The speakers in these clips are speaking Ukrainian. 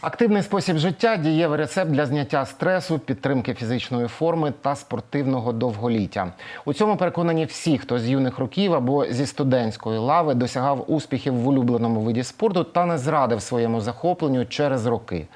Активний спосіб життя дієвий рецепт для зняття стресу, підтримки фізичної форми та спортивного довголіття. У цьому переконані всі, хто з юних років або зі студентської лави досягав успіхів в улюбленому виді спорту та не зрадив своєму захопленню через роки.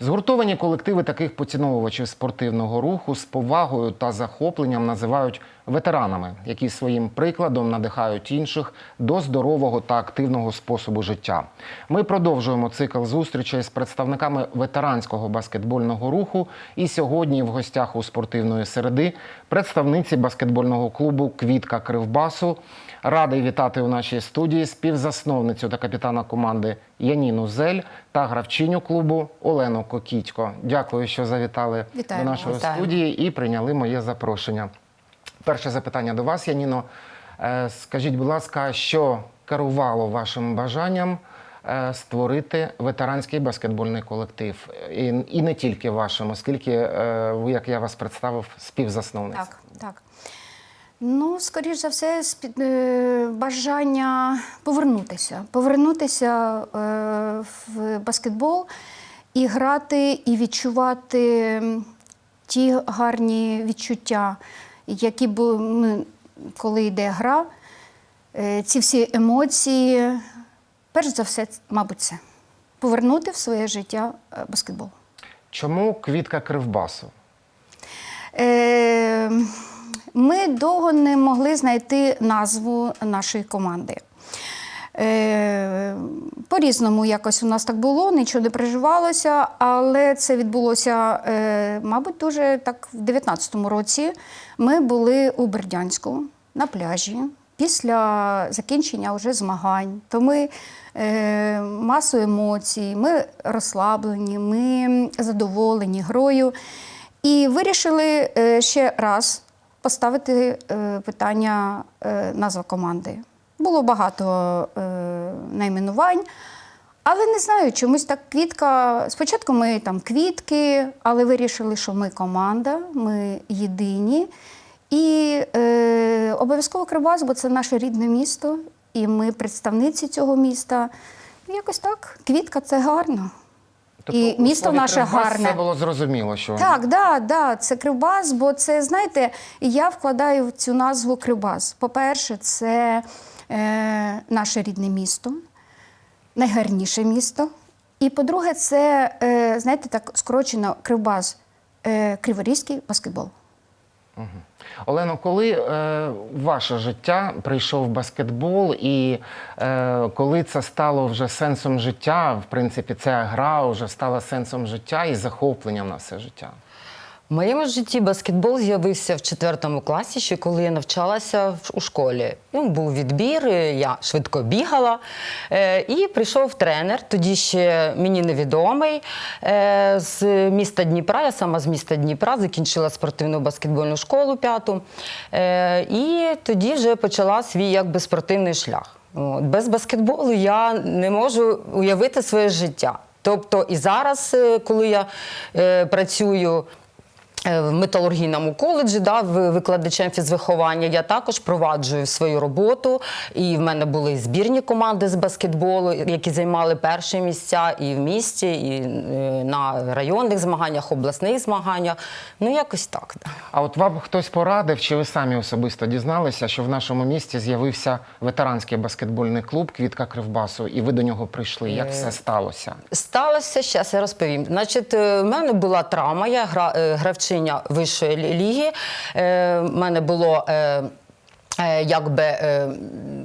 Згуртовані колективи таких поціновувачів спортивного руху з повагою та захопленням називають ветеранами, які своїм прикладом надихають інших до здорового та активного способу життя. Ми продовжуємо цикл зустрічей з представниками ветеранського баскетбольного руху. І сьогодні в гостях у спортивної середи представниці баскетбольного клубу Квітка Кривбасу. Радий вітати у нашій студії співзасновницю та капітана команди Яніну Зель та гравчиню клубу Олену Кокітько. Дякую, що завітали Вітаємо. до нашої Вітаємо. студії і прийняли моє запрошення. Перше запитання до вас, Яніно. Е, Скажіть, будь ласка, що керувало вашим бажанням е, створити ветеранський баскетбольний колектив? І, і не тільки вашим, оскільки е, як я вас представив, співзасновниця. Так, так. Ну, скоріш за все, бажання повернутися. Повернутися в баскетбол і грати, і відчувати ті гарні відчуття, які були, коли йде гра, е, ці всі емоції. Перш за все, мабуть, це повернути в своє життя е, баскетбол. Чому квітка кривбасу? Е, Ми довго не могли знайти назву нашої команди. Е, По-різному якось у нас так було, нічого не переживалося, але це відбулося, е, мабуть, дуже так в 19-му році. Ми були у Бердянську на пляжі після закінчення вже змагань. То ми е, масу емоцій, ми розслаблені, ми задоволені грою. І вирішили е, ще раз поставити питання назва команди. Було багато е, найменувань, але не знаю, чомусь так квітка. Спочатку ми там квітки, але вирішили, що ми команда, ми єдині. І е, обов'язково Кривбас, бо це наше рідне місто, і ми представниці цього міста. Якось так, квітка це гарно. і Тобто у місто наше «Кривбас» гарне. Це було зрозуміло, що Так, да, да, це Кривбас, бо це, знаєте, я вкладаю в цю назву Кривбас. По-перше, це наше рідне місто, найгарніше місто. І по-друге, це, е, знаєте, так скорочено Кривбас, е, Криворізький баскетбол. Олено, коли е, ваше життя прийшов баскетбол, і е, коли це стало вже сенсом життя, в принципі, ця гра вже стала сенсом життя і захопленням на все життя. Моєму житті баскетбол з'явився в четвертому класі, ще коли я навчалася у школі. Ну, був відбір, я швидко бігала. Е, і прийшов тренер, тоді ще мені невідомий, е, з міста Дніпра. Я сама з міста Дніпра закінчила спортивну баскетбольну школу п'яту. Е, і тоді вже почала свій якби спортивний шлях. Без баскетболу я не можу уявити своє життя. Тобто і зараз, коли я працюю. Е, В металургійному коледжі да, викладачем фізвиховання я також проваджую свою роботу. І в мене були збірні команди з баскетболу, які займали перші місця і в місті, і е, на районних змаганнях, обласних змаганнях. Ну, якось так. Да. А от вам хтось порадив, чи ви самі особисто дізналися, що в нашому місті з'явився ветеранський баскетбольний клуб Квітка Кривбасу, і ви до нього прийшли. Як все сталося? Сталося, зараз я розповім. Значить, е, в мене була травма, я гра, е, гравчиня вищої ліги. Е, В мене було. е, е, Якби е,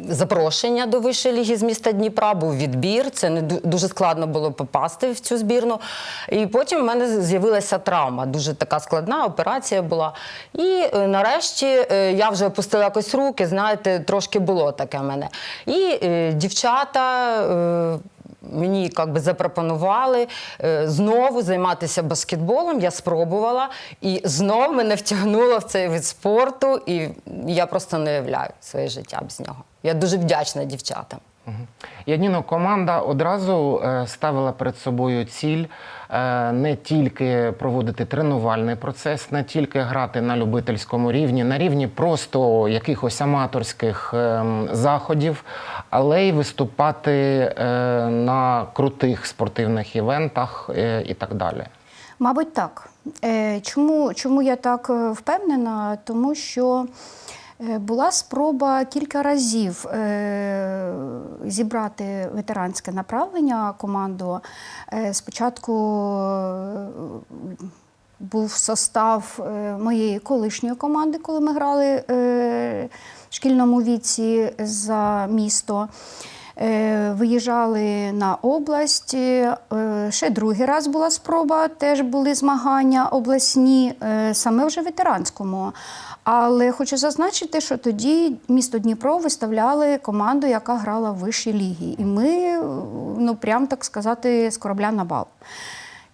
запрошення до вищої ліги з міста Дніпра, був відбір. Це не дуже складно було попасти в цю збірну. І потім в мене з'явилася травма. Дуже така складна операція була. І е, нарешті е, я вже опустила якось руки. Знаєте, трошки було таке в мене. І е, дівчата. Мені би запропонували е, знову займатися баскетболом. Я спробувала і знову мене втягнуло в цей вид спорту, і я просто не уявляю своє життя без нього. Я дуже вдячна дівчатам. Яніно, команда одразу е, ставила перед собою ціль е, не тільки проводити тренувальний процес, не тільки грати на любительському рівні, на рівні просто якихось аматорських ем, заходів, але й виступати е, на крутих спортивних івентах і так далі. Мабуть, так. Чому, чому я так впевнена? Тому що була спроба кілька разів е, зібрати ветеранське направлення команду. Е, Спочатку е, був состав е, моєї колишньої команди, коли ми грали е, в шкільному віці за місто. Е, Виїжджали на область. Е, Ще другий раз була спроба, теж були змагання обласні, е, саме вже ветеранському. Але хочу зазначити, що тоді місто Дніпро виставляли команду, яка грала в вищій лігі. І ми, ну прям так сказати, з корабля на бал.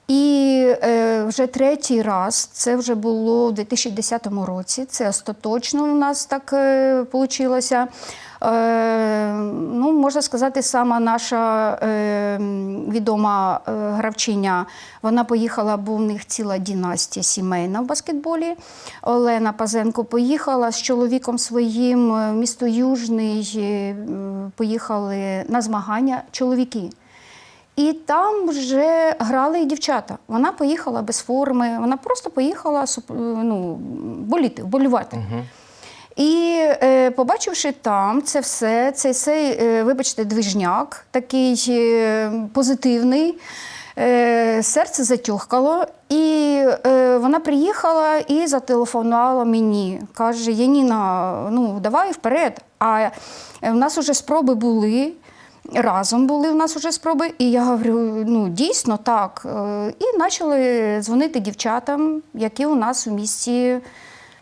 І е, вже третій раз, це вже було у 2010 році. Це остаточно у нас так е, вийшло. Е, ну, можна сказати, сама наша е, відома е, гравчиня, вона поїхала, бо в них ціла дінастія сімейна в баскетболі. Олена Пазенко поїхала з чоловіком своїм е, в місто Южний, е, поїхали на змагання чоловіки. І там вже грали і дівчата. Вона поїхала без форми, вона просто поїхала суп- ну, боліти, вболівати. І е, побачивши там це все, цей, цей е, вибачте, движняк, такий е, позитивний, е, серце затьохкало. І е, вона приїхала і зателефонувала мені. Каже: Яніна, ну давай вперед. А е, в нас вже спроби були. Разом були в нас вже спроби, і я говорю: ну дійсно так. Е, І почали дзвонити дівчатам, які у нас у місті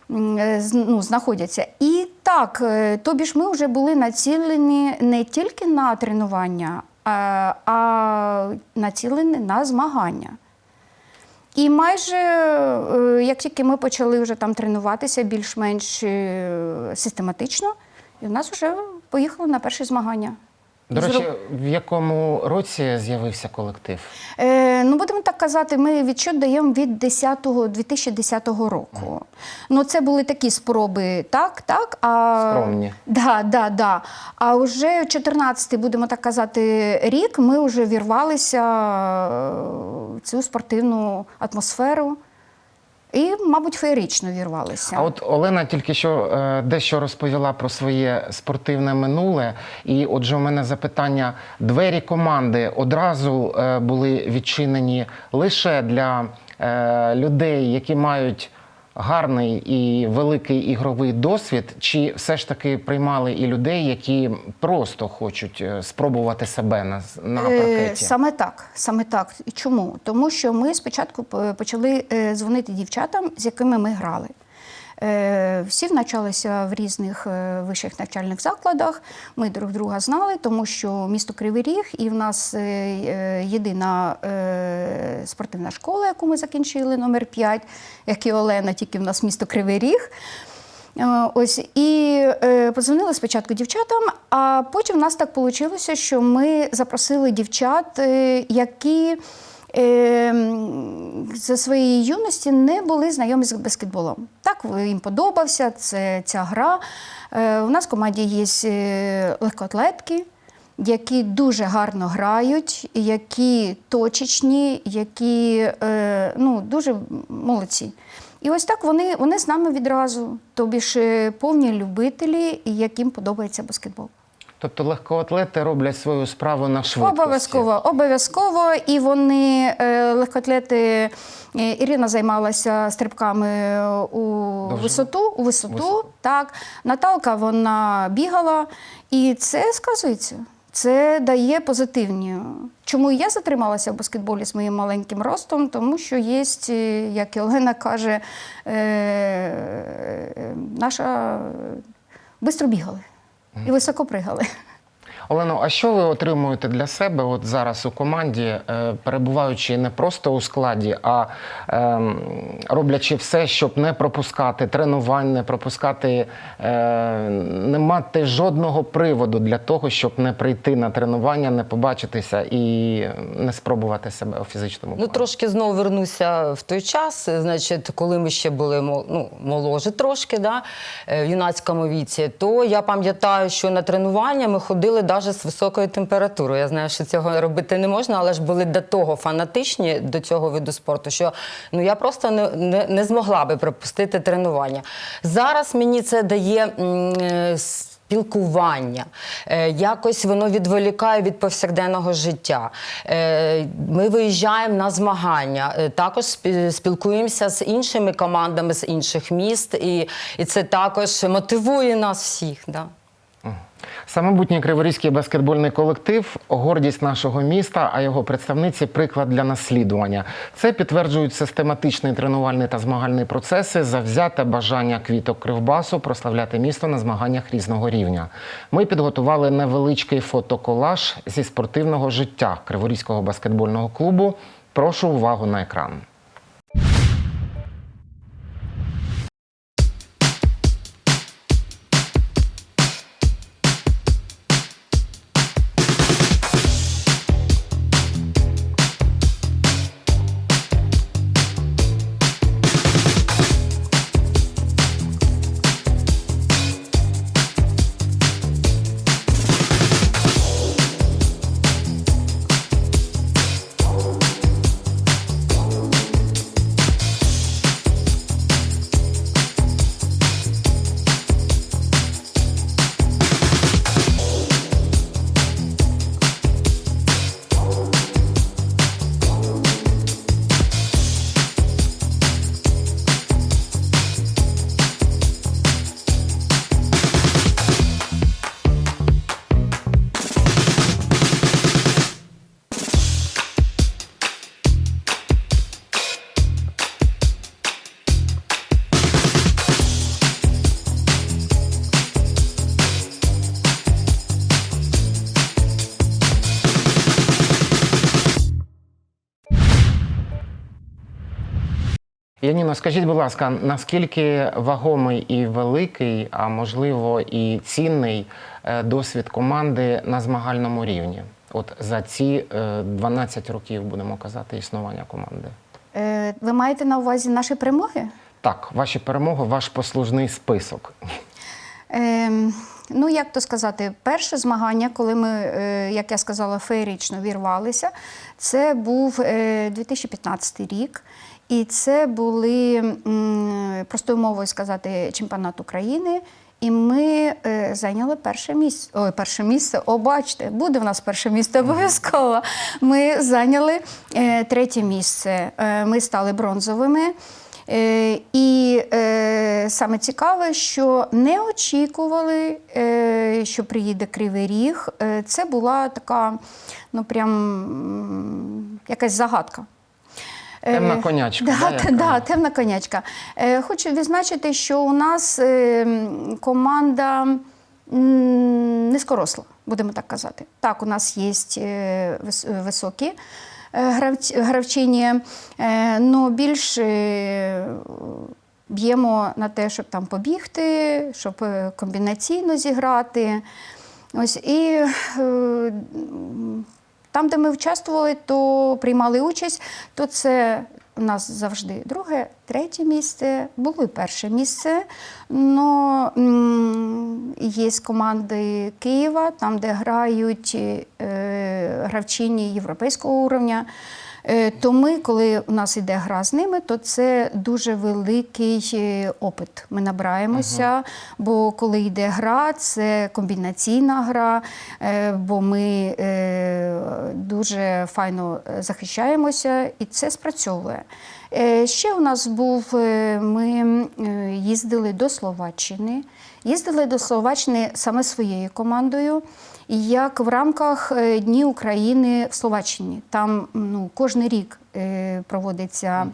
е, ну, знаходяться. І так, е, тобі ж ми вже були націлені не тільки на тренування, а, а націлені на змагання. І майже як тільки ми почали вже там тренуватися більш-менш систематично, і в нас вже поїхали на перші змагання. До речі, в якому році з'явився колектив? Е, ну, будемо так казати, ми відчут даємо від 10 2010 року. Ну, це були такі спроби, так, так. А, Скромні. Да, да, да. А вже в 14 будемо так казати, рік ми вже вірвалися е, в цю спортивну атмосферу і, мабуть, феєрично вірвалися. А от Олена тільки що е, дещо розповіла про своє спортивне минуле. І отже, у мене запитання: двері команди одразу е, були відчинені лише для е, людей, які мають гарний і великий ігровий досвід, чи все ж таки приймали і людей, які просто хочуть е, спробувати себе на, на Е, паркеті? Саме так, саме так. І Чому? Тому що ми спочатку почали е, дзвонити дівчатам, з якими ми грали. Е, Всі навчалися в різних е, вищих навчальних закладах. Ми друг друга знали, тому що місто Кривий Ріг, і в нас е, єдина спортивна школа, яку ми закінчили, номер 5, як і Олена, тільки в нас місто Кривий Ріг. Ось і подзвонили спочатку дівчатам, а потім в нас так вийшло, що ми запросили дівчат, які за своєї юності не були знайомі з баскетболом. Так їм подобався це, ця гра. Е, у нас в команді є е, легкоатлетки, які дуже гарно грають, які точечні, які е, ну, дуже молодці. І ось так вони, вони з нами відразу, тобі ж е, повні любителі, яким подобається баскетбол. Тобто легкоатлети роблять свою справу на швидкості. Обов'язково, обов'язково. І вони е, легкоатлети. е, Ірина займалася стрибками у Довжину? висоту, у висоту, Висоту. Так. Наталка вона бігала, і це сказується. Це дає позитивні. Чому я затрималася в баскетболі з моїм маленьким ростом? Тому що є, е, як і Олена каже, е, е, наша швидко бігали і високо пригали. Олено, а що ви отримуєте для себе от зараз у команді, е, перебуваючи не просто у складі, а ем, роблячи все, щоб не пропускати тренувань, не пропускати, е, не мати жодного приводу для того, щоб не прийти на тренування, не побачитися і не спробувати себе у фізичному Ну, трошки знову вернуся в той час, значить, коли ми ще були ну, моложе трошки, да, е, в юнацькому віці, то я пам'ятаю, що на тренування ми ходили навіть з високою температурою. Я знаю, що цього робити не можна, але ж були до того фанатичні до цього виду спорту, що ну, я просто не, не, не змогла би пропустити тренування. Зараз мені це дає. м, е, спілкування, е, якось воно відволікає від повсякденного життя. Е, Ми виїжджаємо на змагання, також спілкуємося з іншими командами з інших міст, і, і це також мотивує нас всіх. Да. Самобутній криворізький баскетбольний колектив гордість нашого міста, а його представниці приклад для наслідування. Це підтверджують систематичний тренувальний та змагальний процеси, завзяте бажання квіток кривбасу прославляти місто на змаганнях різного рівня. Ми підготували невеличкий фотоколаж зі спортивного життя Криворізького баскетбольного клубу. Прошу увагу на екран. Яніно, скажіть, будь ласка, наскільки вагомий і великий, а можливо і цінний е, досвід команди на змагальному рівні? От за ці е, 12 років будемо казати існування команди. Е, Ви маєте на увазі наші перемоги? Так, ваші перемоги, ваш послужний список. Ем, ну, як то сказати, перше змагання, коли ми, е, як я сказала, феєрично вірвалися, це був е, 2015 рік. І це були, простою мовою сказати, чемпіонат України. І ми е, зайняли перше місце. Ой, перше місце. О, бачите, буде в нас перше місце обов'язково. Ми зайняли е, третє місце. Е, ми стали бронзовими. І саме цікаве, що не очікували, що приїде Кривий Ріг. Це була така, ну прям якась загадка. Е, Темна конячка, да, Да, да, темна конячка. Е, Хочу відзначити, що у нас е, команда м, низькоросла, будемо так казати. Так, у нас є високі гравчині, але більш е, б'ємо на те, щоб там побігти, щоб комбінаційно зіграти. Ось і там, де ми участвували, то приймали участь, то це у нас завжди друге, третє місце, було і перше місце. Но є команди Києва, там, де грають е, гравчині європейського уровня. Е, То ми, коли у нас йде гра з ними, то це дуже великий е, опит. Ми набираємося, бо коли йде гра, це комбінаційна гра, е, бо ми дуже файно захищаємося, і це спрацьовує. Ще у нас був, ми їздили до Словаччини. Їздили до Словаччини саме своєю командою, як в рамках е, Дні України в Словаччині. Там ну, кожен рік е, проводиться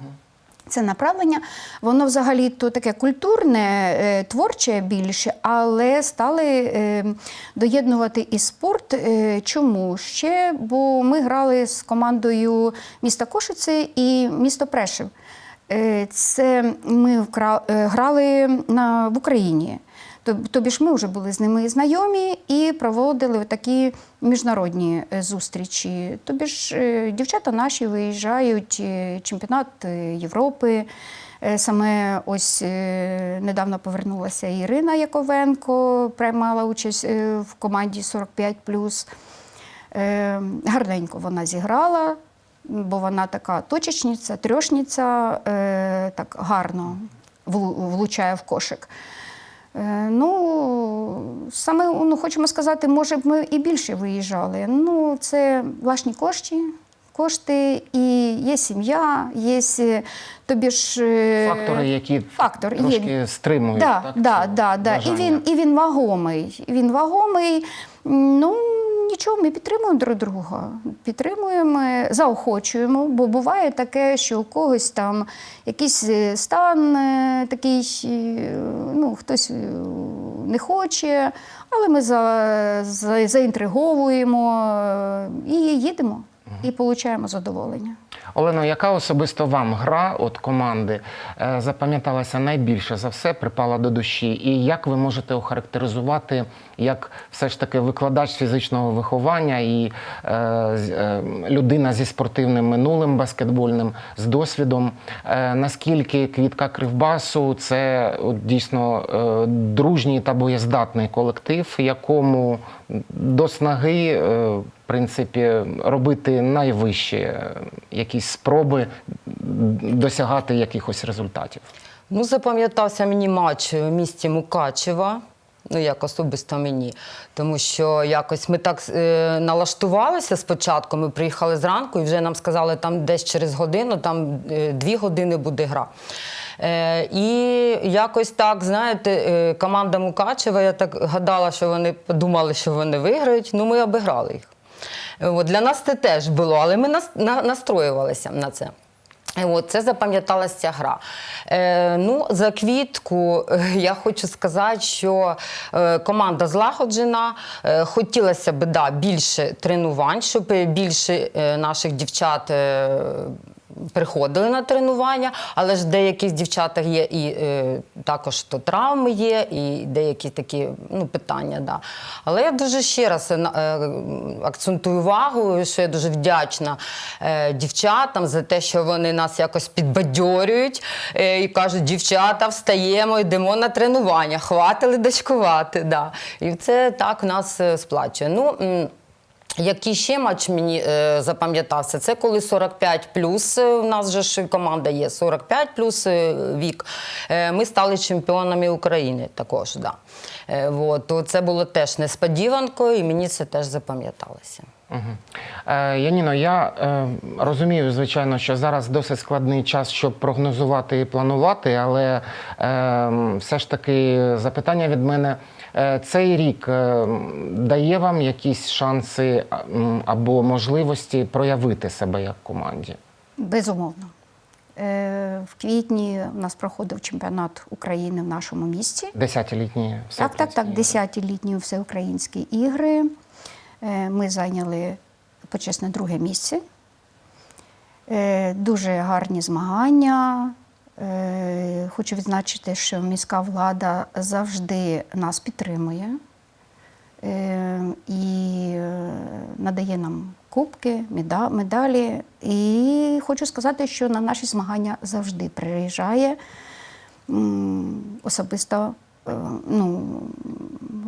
Це направлення, воно взагалі то таке культурне, е, творче більше, але стали доєднувати і спорт. Чому ще? Бо ми грали з командою міста Кошице і місто Прешев. Е, Це ми грали на, в Україні. Тоб- Тобі ж ми вже були з ними знайомі і проводили такі міжнародні е, зустрічі. Тобі ж е, дівчата наші виїжджають е, чемпіонат Європи. Саме ось недавно повернулася Ірина Яковенко, приймала участь в команді 45+. Е, Гарненько вона зіграла, бо вона така точечниця, трьошниця, так гарно влучає в кошик. Е, Ну, саме ну, хочемо сказати, може б ми і більше виїжджали. Ну, це власні кошти, кошти, і є сім'я, є е, тобі ж е, Фактори, які фактор є. трошки стримують. Да, так, да, да, да. І він, і він вагомий. Він вагомий. Ну, нічого, ми підтримуємо друг друга. Підтримуємо, заохочуємо, бо буває таке, що у когось там якийсь е, стан е, такий, е, ну, хтось не хоче, але ми за, за, заінтриговуємо і їдемо, і отримуємо задоволення. Олено, яка особисто вам гра от команди е, запам'яталася найбільше за все, припала до душі? І як ви можете охарактеризувати як все ж таки викладач фізичного виховання і е, е, людина зі спортивним минулим баскетбольним, з досвідом? Е, наскільки квітка Кривбасу це от, дійсно е, дружній та боєздатний колектив, якому до снаги е, в принципі, робити найвищі е, якісь спроби досягати якихось результатів. Ну, запам'ятався мені матч в місті Мукачева. Ну, як особисто мені. Тому що якось ми так е, налаштувалися спочатку. Ми приїхали зранку і вже нам сказали, там десь через годину, там е, дві години буде гра. Е, і якось так, знаєте, е, команда Мукачева, я так гадала, що вони подумали, що вони виграють. Ну, ми обіграли їх. От, для нас це теж було, але ми нас, на, настроювалися на це. І От, це запам'яталася ця гра. Е, ну, за квітку е, я хочу сказати, що е, команда злагоджена. Е, хотілося б да, більше тренувань, щоб більше е, наших дівчат. Е, Приходили на тренування, але ж деяких дівчатах є і е, також то травми є, і деякі такі ну, питання. Да. Але я дуже ще раз е, е, акцентую увагу, що я дуже вдячна е, дівчатам за те, що вони нас якось підбадьорюють е, і кажуть, дівчата, встаємо, йдемо на тренування, хватили дочкувати. Да. І це так нас е, сплачує. Ну, який ще матч мені е, запам'ятався? Це коли 45 плюс. У нас же ж команда є 45 плюс е, вік. Е, ми стали чемпіонами України також. Да. Е, вот. Це було теж несподіванкою, і мені це теж запам'яталося. Е, Яніно, я е, розумію, звичайно, що зараз досить складний час, щоб прогнозувати і планувати, але е, все ж таки запитання від мене. Цей рік дає вам якісь шанси або можливості проявити себе як команді? Безумовно. В квітні у нас проходив чемпіонат України в нашому місті. Десятилітні Так, так, так, 10-ті літні всеукраїнські ігри. Е, Ми зайняли почесне друге місце. Е, Дуже гарні змагання. Е, Хочу відзначити, що міська влада завжди нас підтримує і надає нам кубки, медалі. І хочу сказати, що на наші змагання завжди приїжджає особисто ну,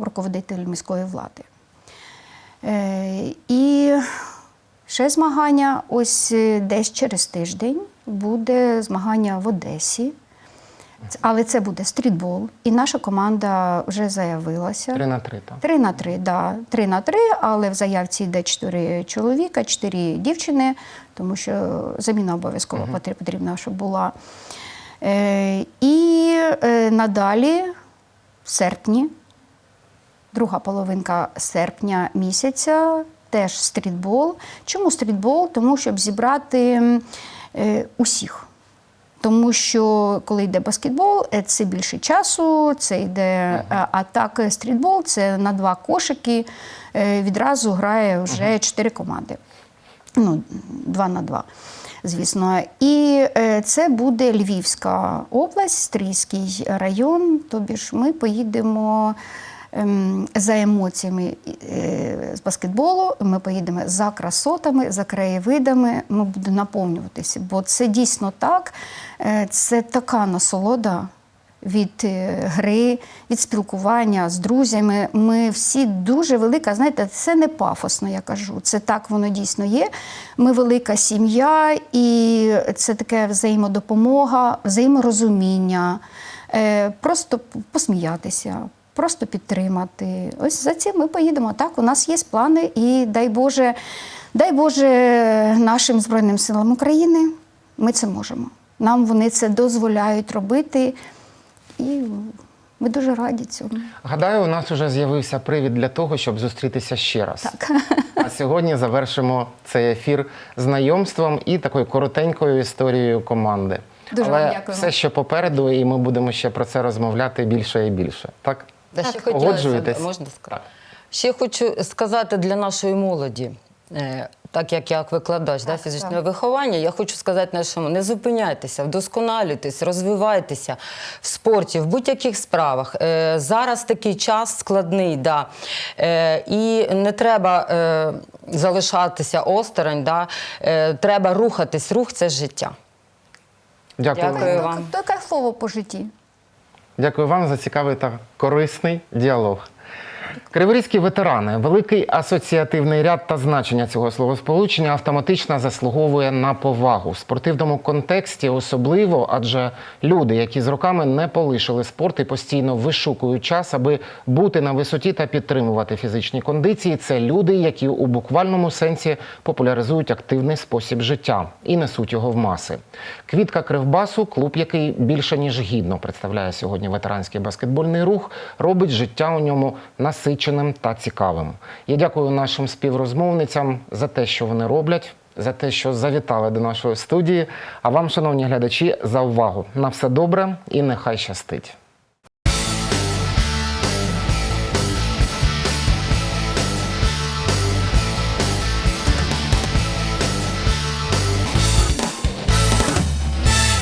руководитель міської влади. Е, І ще змагання ось е, десь через тиждень буде змагання в Одесі. Але це буде стрітбол. І наша команда вже заявилася. Три на три, так. Три на три, да. Три на три, але в заявці йде чотири чоловіка, чотири дівчини, тому що заміна обов'язково потр- потрібна, щоб була. Е, і е, надалі, в серпні, друга половинка серпня місяця, теж стрітбол. Чому стрітбол? Тому щоб зібрати е, усіх. Тому що коли йде баскетбол, е, це більше часу, це йде а, а так е, стрітбол, це на два кошики е, відразу грає вже чотири команди. Ну, два на два, звісно. І е, це буде Львівська область, Стрийський район. Тобі ж ми поїдемо ем, за емоціями е, з баскетболу, ми поїдемо за красотами, за краєвидами. Ми будемо наповнюватися, бо це дійсно так. Е, Це така насолода від е, гри, від спілкування з друзями. Ми всі дуже велика. Знаєте, це не пафосно, я кажу. Це так воно дійсно є. Ми велика сім'я, і це таке взаємодопомога, взаєморозуміння, просто посміятися. Просто підтримати. Ось за цим ми поїдемо. Так, у нас є плани, і дай Боже, дай Боже нашим Збройним силам України, ми це можемо. Нам вони це дозволяють робити, і ми дуже раді цьому. Гадаю, у нас вже з'явився привід для того, щоб зустрітися ще раз. Так. А сьогодні завершимо цей ефір знайомством і такою коротенькою історією команди. Дуже Але вам дякуємо. все ще попереду, і ми будемо ще про це розмовляти більше і більше. Так? Та ще Погоджуєтесь? можна сказати? Ще хочу сказати для нашої молоді. е, Так як я як викладач да, фізичного так. виховання, я хочу сказати нашому, не зупиняйтеся, вдосконалюйтесь, розвивайтеся в спорті, в будь-яких справах. Е, Зараз такий час складний, да. Е, і не треба е, залишатися осторонь, да. Е, треба рухатись. Рух це життя. Дякую. Дякую. вам. То кайфово по житті. Дякую вам за цікавий та корисний діалог. Криворізькі ветерани, великий асоціативний ряд та значення цього словосполучення автоматично заслуговує на повагу. В спортивному контексті, особливо, адже люди, які з роками не полишили спорт і постійно вишукують час, аби бути на висоті та підтримувати фізичні кондиції, це люди, які у буквальному сенсі популяризують активний спосіб життя і несуть його в маси. Квітка Кривбасу, клуб, який більше ніж гідно представляє сьогодні ветеранський баскетбольний рух, робить життя у ньому насиченим та цікавим. Я дякую нашим співрозмовницям за те, що вони роблять. За те, що завітали до нашої студії. А вам, шановні глядачі, за увагу. На все добре і нехай щастить.